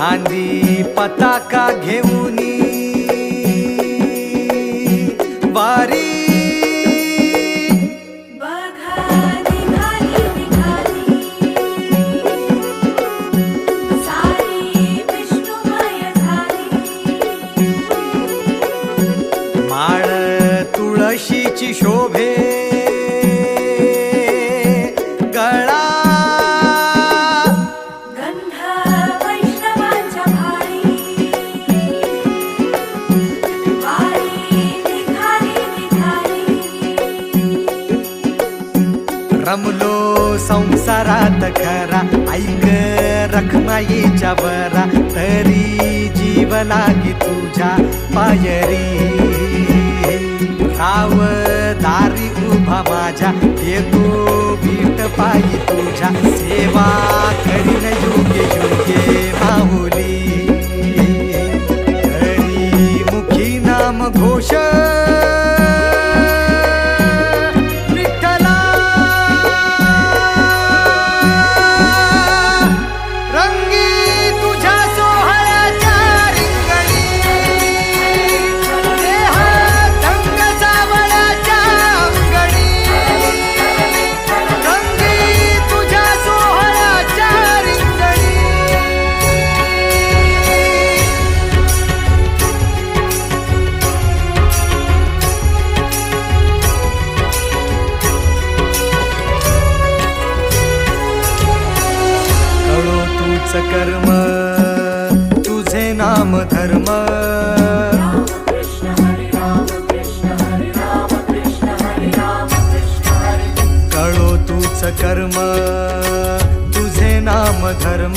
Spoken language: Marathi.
खांदी पताका घेऊन रमलो संसारात खरा. ऐक रखमाईच्या बरा तरी जीव लागी तुझ्या पायरी. राव दारी उभा माझ्या. येतो बीट पायी तुझ्या. सेवा करीन योग्य योग्य माहुली हरी मुखी नाम घोष तूच कर्म तुझे नाम धर्म. कळो तूच कर्म तुझे नाम धर्म.